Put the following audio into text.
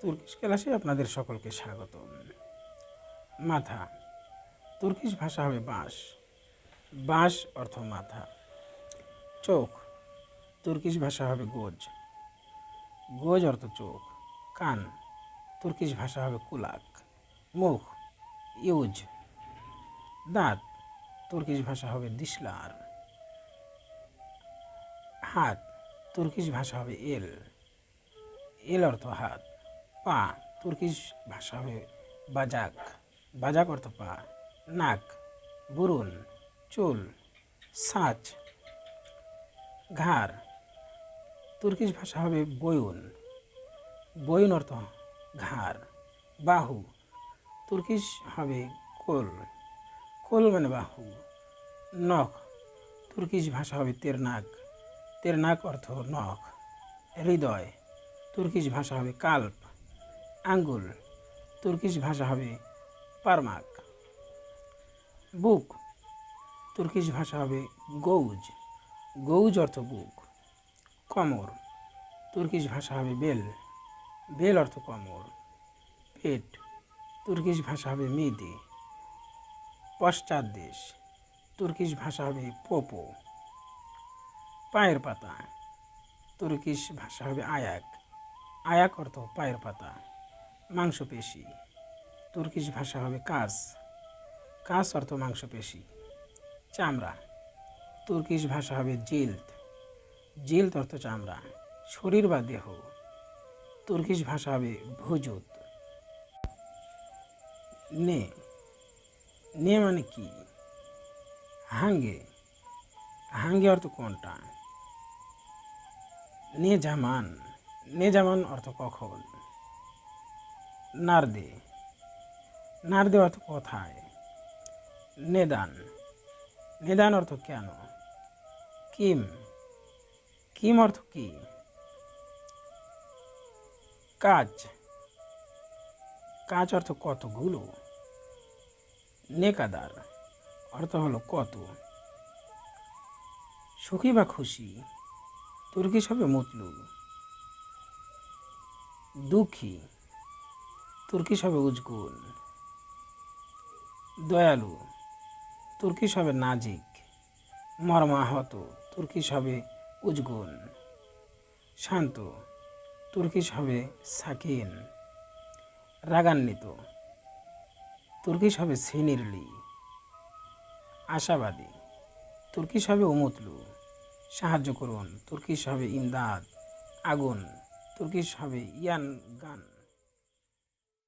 Turkish ক্লাসে আপনাদের সকলকে স্বাগত মাথা, তুর্কিশ ভাষা হবে বাঁশ। বাঁশ অর্থ মাথা। চোখ, তুর্কিশ ভাষা হবে গোজ। গোজ অর্থ চোখ। কান, তুর্কিশ ভাষা হবে কুলাক। মুখ, ইউজ। দাঁত, তুর্কিশ ভাষা হবে দিসলার। হাত, তুর্কিশ ভাষা হবে এল। এল অর্থ হাত। পা, তুর্কিশ ভাষা হবে বাজাক। বাজাক অর্থ পা, নাক, বুরুন, চুল, সাঁচ, ঘাড়। তুর্কিশ ভাষা হবে বয়ুন। বয়ুন অর্থ ঘাড়, বাহু। তুর্কিশ হবে কোল। কোল মানে বাহু। নখ। তুর্কিশ ভাষা হবে তেরনাক। তেরনাক অর্থ নখ। হৃদয়। তুর্কিশ ভাষা হবে কাল্প। আঙ্গুল তুর্কিশ ভাষা হবে পারমাক। বুক, তুর্কিশ ভাষা হবে গৌজ। গৌজ অর্থ বুক। কমর, তুর্কিশ ভাষা হবে বেল। বেল অর্থ কমর। পেট, তুর্কিশ ভাষা হবে মেদে পশ্চাৎ দেশ, তুর্কিশ ভাষা হবে পোপো। পায়ের পাতা, তুর্কিশ ভাষা হবে আয়াক। আয়াক অর্থ পায়ের পাতা। মাংসপেশি। তুর্কিশ ভাষা হবে কাস। কাস অর্থ মাংসপেশি। চামড়া। তুর্কিশ ভাষা হবে জিল্দ। জিল্দ অর্থ চামড়া। শরীর বা দেহ। তুর্কিশ ভাষা হবে ভুজুত। নে। নে মানে কি? হাঙ্গে। হাঙ্গে অর্থ কোনটা? নে জামান। নে জামান অর্থ কখন? নারদে নারদে অর্থ কোথায়। নেদান নেদান অর্থ কেন? কিম কিম অর্থ কি? কাজ কাজ অর্থ কতগুলো? নেকাদার অর্থ হলো কত? সুখী বা খুশি? তুর্কিশ হবে মুতলু দুঃখী তুর্কিশ হবে উজগুন দয়ালু তুর্কিশ হবে নাজিক? মর্মাহত তুর্কিশ হবে উজগুন শান্ত তুর্কিশ হবে সাকিন? রাগান্বিত তুর্কিশ হবে সিনিরলি? আশাবাদী তুর্কিশ হবে উমুতলু? সাহায্য করুন তুর্কিশ হবে ইমদাদ? আগুন তুর্কিশ হবে ইয়ান গান?